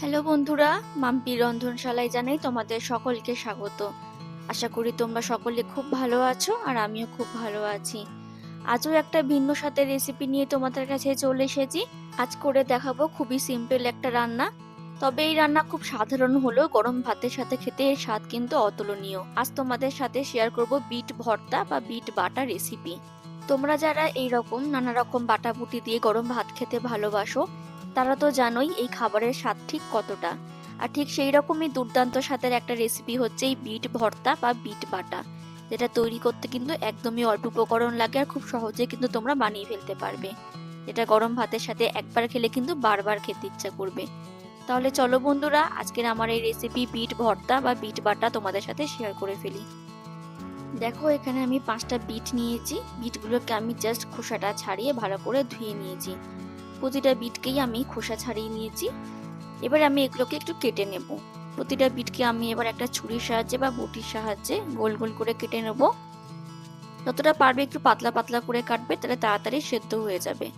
Hello বন্ধুরা, মাম্পি রন্ধনশালায় জানাই তোমাদের সকলকে স্বাগত। আশা করি তোমরা সকলে খুব ভালো আছো আর আমিও খুব ভালো আছি। আজও একটা ভিন্ন স্বাদের রেসিপি নিয়ে তোমাদের কাছে চলে এসেছি। আজ করে দেখাবো খুবই সিম্পল একটা রান্না। তবে এই রান্না খুব সাধারণ হলেও গরম ভাতের সাথে খেতে এর স্বাদ কিন্তু অতুলনীয়। আজ তোমাদের সাথে শেয়ার করব বিট ভর্তা বা বিট বাটা রেসিপি তোমরা যারা এই রকম নানা রকম বাটা বুটি দিয়ে গরম ভাত খেতে ভালোবাসো তারা তো জানোই এই খাবারের স্বাদ ঠিক কতটা। আর ঠিক সেই রকমই দুর্দান্ত স্বাদের একটা রেসিপি হচ্ছে এই বিট ভর্তা বা বিট বাটা। যেটা তৈরি করতে কিন্তু একদমই অল্প উপকরণ লাগে আর খুব সহজে কিন্তু তোমরা বানিয়ে ফেলতে পারবে। যেটা গরম ভাতের সাথে একবার খেলে কিন্তু বারবার খেতে ইচ্ছা করবে। তাহলে চলো বন্ধুরা, আজকের আমার এই রেসিপি বিট ভর্তা বা বিট বাটা তোমাদের সাথে শেয়ার করে ফেলি। দেখো, এখানে আমি পাঁচটা বিট নিয়েছি। বিটগুলোকে আমি জাস্ট খোসাটা ছাড়িয়ে ভালো করে ধুয়ে নিয়েছি। প্রতিটা বিটকেই আমি খোসা ছাড়িয়ে নিয়েছি। এবার আমি এগুলোকে একটু কেটে নেব। প্রতিটা বিটকে আমি এবার একটা ছুরির সাহায্যে বা বটির সাহায্যে গোল গোল করে কেটে নেব। যতটা পারবে একটু পাতলা পাতলা করে কাটবে, তাহলে তাড়াতাড়ি সেদ্ধ হয়ে যাবে।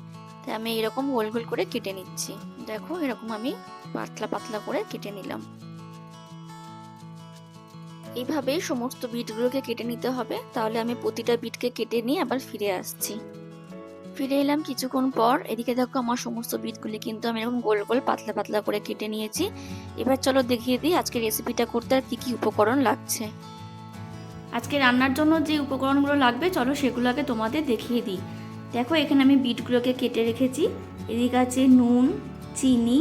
তাই আমি এরকম গোল গোল করে কেটে নিচ্ছি। দেখো, এরকম আমি পাতলা পাতলা করে কেটে নিলাম। এইভাবেই সমস্ত বিটগুলোকে কেটে নিতে হবে। তাহলে আমি প্রতিটা বিটকে কেটে নিয়ে আবার ফিরে আসছি। ফিরে এলাম কিছুক্ষণ পর। এদিকে দেখো আমার সমস্ত বিটগুলি কিন্তু আমি এরকম গোল গোল পাতলা পাতলা করে কেটে নিয়েছি। এবার চলো দেখিয়ে দিই আজকে রেসিপিটা করতে আর কি কি উপকরণ লাগছে। আজকে রান্নার জন্য যে উপকরণগুলো লাগবে, চলো সেগুলোকে তোমাদের দেখিয়ে দিই। দেখো, এখানে আমি বিটগুলোকে কেটে রেখেছি। এদিকে আছে নুন, চিনি,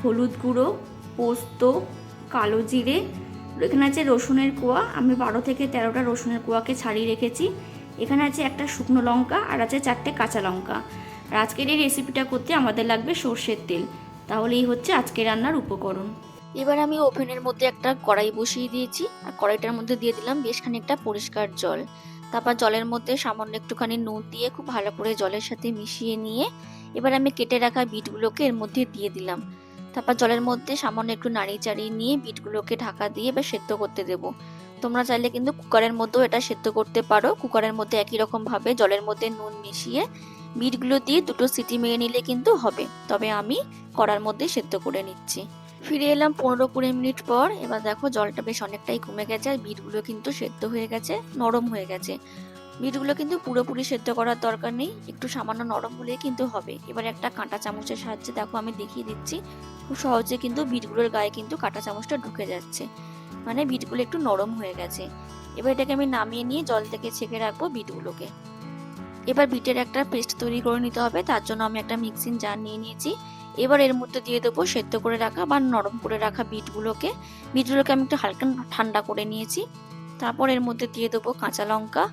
হলুদ গুঁড়ো, পোস্ত, কালো জিরে। এখানে আছে রসুনের কোয়া। আমি বারো থেকে তেরোটা রসুনের কোয়াকে ছাড়িয়ে রেখেছি। এখানে আছে একটা শুকনো লঙ্কা আর আছে চারটে কাঁচা লঙ্কা। আর আজকের এই রেসিপিটা করতে আমাদের লাগবে সর্ষের তেল। তাহলে এই হচ্ছে আজকে রান্নার উপকরণ। এবার আমি ওভেনের মধ্যে একটা কড়াই বসিয়ে দিয়েছি। আর কড়াইটার মধ্যে দিয়ে দিলাম বেশ খানিকটা পরিষ্কার জল। তারপর জলের মধ্যে সামান্য একটুখানি নুন দিয়ে খুব ভালো করে জলের সাথে মিশিয়ে নিয়ে এবার আমি কেটে রাখা বিটগুলোকে এর মধ্যে দিয়ে দিলাম। তারপর জলের মধ্যে সামান্য একটু নাড়িয়ে চাড়িয়ে নিয়ে বিটগুলোকে ঢাকা দিয়ে এবার সেদ্ধ করতে দেবো। তোমরা চাইলে কিন্তু কুকারের মধ্যেও এটা সেদ্ধ করতে পারো। কুকারের মধ্যে একই রকম ভাবে জলের মধ্যে নুন মিশিয়ে বিটগুলো দিয়ে দুটো সিটি মেরে নিলে কিন্তু হবে। তবে আমি কড়ার মধ্যে সেদ্ধ করে নিচ্ছি। ফিরে এলাম পনেরো কুড়ি মিনিট পর। এবার দেখো জলটা বেশ অনেকটাই কমে গেছে আর বিটগুলো কিন্তু সেদ্ধ হয়ে গেছে, নরম হয়ে গেছে। বিটগুলো কিন্তু পুরোপুরি সেদ্ধ করার দরকার নেই। একটু সামান্য নরম হলেই কিন্তু হবে। এবার একটা কাঁটা চামচের সাহায্যে দেখো আমি দেখিয়ে দিচ্ছি। খুব সহজে কিন্তু বিটগুলোর গায়ে কিন্তু কাঁটা চামচটা ঢুকে যাচ্ছে। মানে বিটগুলো একটু নরম হয়ে গেছে। এবার এটাকে আমি নামিয়ে নিয়ে জল থেকে ছেঁকে রাখব বিটগুলোকে। এবার বিটের একটা পেস্ট তৈরি করে নিতে হবে। তার জন্য আমি একটা মিক্সিং জার নিয়ে নিয়েছি। এবার এর মধ্যে দিয়ে দেবো সেদ্ধ করে রাখা বা নরম করে রাখা বিটগুলোকে। বিটগুলোকে আমি একটু হালকা ঠান্ডা করে নিয়েছি। তারপর এর মধ্যে দিয়ে দেবো কাঁচা লঙ্কা।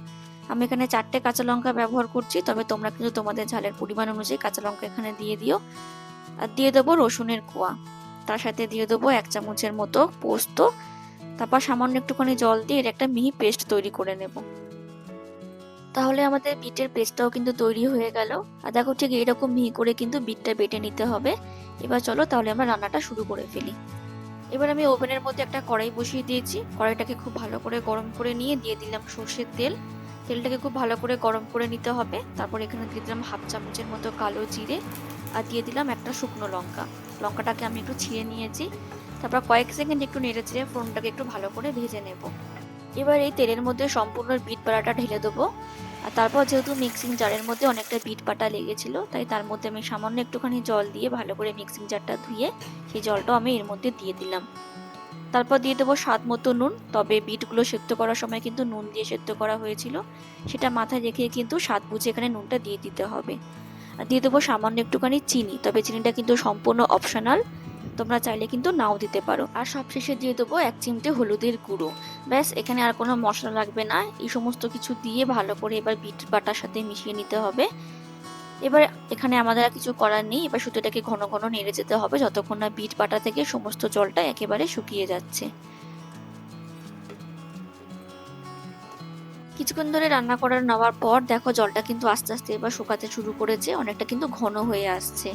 আমি এখানে চারটে কাঁচা লঙ্কা ব্যবহার করছি, তবে তোমরা কিন্তু তোমাদের ঝালের পরিমাণ অনুযায়ী কাঁচা লঙ্কা এখানে দিয়ে দিও। আর দিয়ে দেবো রসুনের কোয়া। তার সাথে দিয়ে দেবো এক চামচের মতো পোস্ত। তারপর সামান্য একটুখানি জল দিয়ে এর একটা মিহি পেস্ট তৈরি করে নেব। তাহলে আমাদের বিটের পেস্টটাও কিন্তু তৈরি হয়ে গেল। আর দেখো ঠিক এইরকম মিহি করে কিন্তু বিটটা বেটে নিতে হবে। এবার চলো তাহলে আমরা রান্নাটা শুরু করে ফেলি। এবার আমি ওভেনের মধ্যে একটা কড়াই বসিয়ে দিয়েছি। কড়াইটাকে খুব ভালো করে গরম করে নিয়ে দিয়ে দিলাম সর্ষের তেল। তেলটাকে খুব ভালো করে গরম করে নিতে হবে। তারপর এখানে দিয়ে দিলাম হাফ চামচের মতো কালো জিরে আর দিয়ে দিলাম একটা শুকনো লঙ্কা। লঙ্কাটাকে আমি একটু ছিঁড়ে নিয়েছি। তারপর কয়েক সেকেন্ড একটু নেড়ে চেড়ে ফোনটাকে একটু ভালো করে ভেজে নেব। এবার এই তেলের মধ্যে সম্পূর্ণ বিট বাটাটা ঢেলে দেবো। আর তারপর যেহেতু মিক্সিং জারের মধ্যে অনেকটা বিট বাটা লেগেছিল, তাই তার মধ্যে আমি সামান্য একটুখানি জল দিয়ে ভালো করে মিক্সিং জারটা ধুয়ে সেই জলটাও আমি এর মধ্যে দিয়ে দিলাম। তারপর দিয়ে দেবো স্বাদ মতো নুন। তবে বিটগুলো সেদ্ধ করার সময় কিন্তু নুন দিয়ে সেদ্ধ করা হয়েছিল। সেটা মাথায় রেখে কিন্তু স্বাদ বুঝে এখানে নুনটা দিয়ে দিতে হবে। আর দিয়ে দেবো সামান্য একটুখানি চিনি। তবে চিনিটা কিন্তু সম্পূর্ণ অপশনাল তোমরা চাইলে কিন্তু নাও দিতে পারো। আর সবশেষে দিয়ে দেবো এক চিমটে হলুদের গুঁড়ো। ব্যাস, এখানে আর কোনো মশলা লাগবে না। এই সমস্ত কিছু দিয়ে ভালো করে এবার বিট বাটার সাথে মিশিয়ে নিতে হবে। এবার এখানে আমাদের আর কিছু করার নেই। এবার সুতোটাকে ঘন ঘন নেড়ে যেতে হবে যতক্ষণ না বিট বাটা থেকে সমস্ত জলটা একেবারে শুকিয়ে যাচ্ছে। কিছুক্ষণ ধরে রান্না করার নেওয়ার পর দেখো জলটা কিন্তু আস্তে আস্তে এবার শুকাতে শুরু করেছে, অনেকটা কিন্তু ঘন হয়ে আসছে।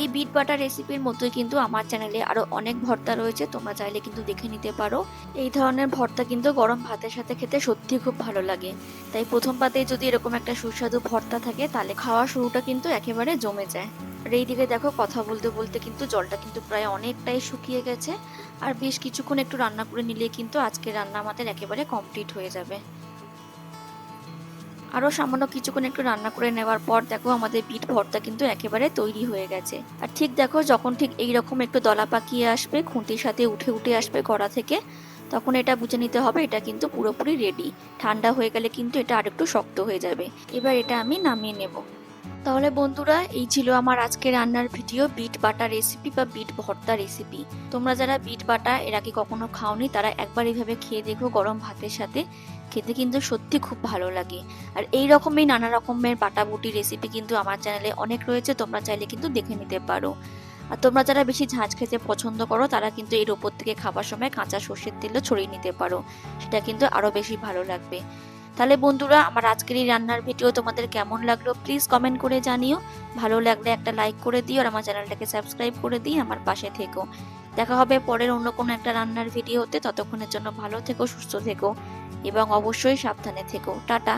এই বিট বাটার রেসিপির মতোই কিন্তু আমার চ্যানেলে আরও অনেক ভর্তা রয়েছে, তোমরা চাইলে কিন্তু দেখে নিতে পারো। এই ধরনের ভর্তা কিন্তু গরম ভাতের সাথে খেতে সত্যি খুব ভালো লাগে। তাই প্রথম পাতেই যদি এরকম একটা সুস্বাদু ভর্তা থাকে, তাহলে খাওয়া শুরুটা কিন্তু একেবারে জমে যায়। আর এইদিকে দেখো, কথা বলতে বলতে কিন্তু জলটা কিন্তু প্রায় অনেকটাই শুকিয়ে গেছে। আর বেশ কিছুক্ষণ একটু রান্না করে নিলে কিন্তু আজকে রান্না আমাদের একেবারে কমপ্লিট হয়ে যাবে। আরও সামান্য কিছুক্ষণ একটু রান্না করে নেওয়ার পর দেখো আমাদের বিট ভর্তা কিন্তু একেবারে তৈরি হয়ে গেছে। আর ঠিক দেখো যখন ঠিক এই রকম একটু দলা পাকিয়ে আসবে খুঁটির সাথে উঠে উঠে আসবে গড়া থেকে, তখন এটা বুঝে নিতে হবে এটা কিন্তু পুরোপুরি রেডি ঠান্ডা হয়ে গেলে কিন্তু এটা আরেকটু শক্ত হয়ে যাবে। এবার এটা আমি নামিয়ে নেব। তাহলে বন্ধুরা, এই ছিল আমার আজকে রান্নার ভিডিও, বিট বাটা রেসিপি বা বিট ভর্তা রেসিপি তোমরা যারা বিট বাটা এর আগে কখনো খাওনি, তারা একবার এইভাবে খেয়ে দেখো গরম ভাতের সাথে। খেতে কিন্তু সত্যি খুব ভালো লাগে। আর এই রকমই নানা রকমের বাটাবুটি রেসিপি কিন্তু আমার চ্যানেলে অনেক রয়েছে, তোমরা চাইলে কিন্তু দেখে নিতে পারো। আর তোমরা যারা বেশি ঝাঁঝ খেতে পছন্দ করো, তারা কিন্তু এর ওপর থেকে খাবার সময় কাঁচা সর্ষের তেলও ছড়িয়ে নিতে পারো। সেটা কিন্তু আরও বেশি ভালো লাগবে। তাহলে বন্ধুরা, আমার আজকের এই রান্নার ভিডিও তোমাদের কেমন লাগল প্লিজ কমেন্ট করে জানিও। ভালো লাগলে একটা লাইক করে দিও আর আমার চ্যানেলটাকে সাবস্ক্রাইব করে দিই আমার পাশে থেকো। দেখা হবে পরের অন্য কোনো একটা রান্নার ভিডিওতে ততক্ষণের জন্য ভালো থেকো, সুস্থ থেকো এবং অবশ্যই সাবধানে থেকো। টাটা।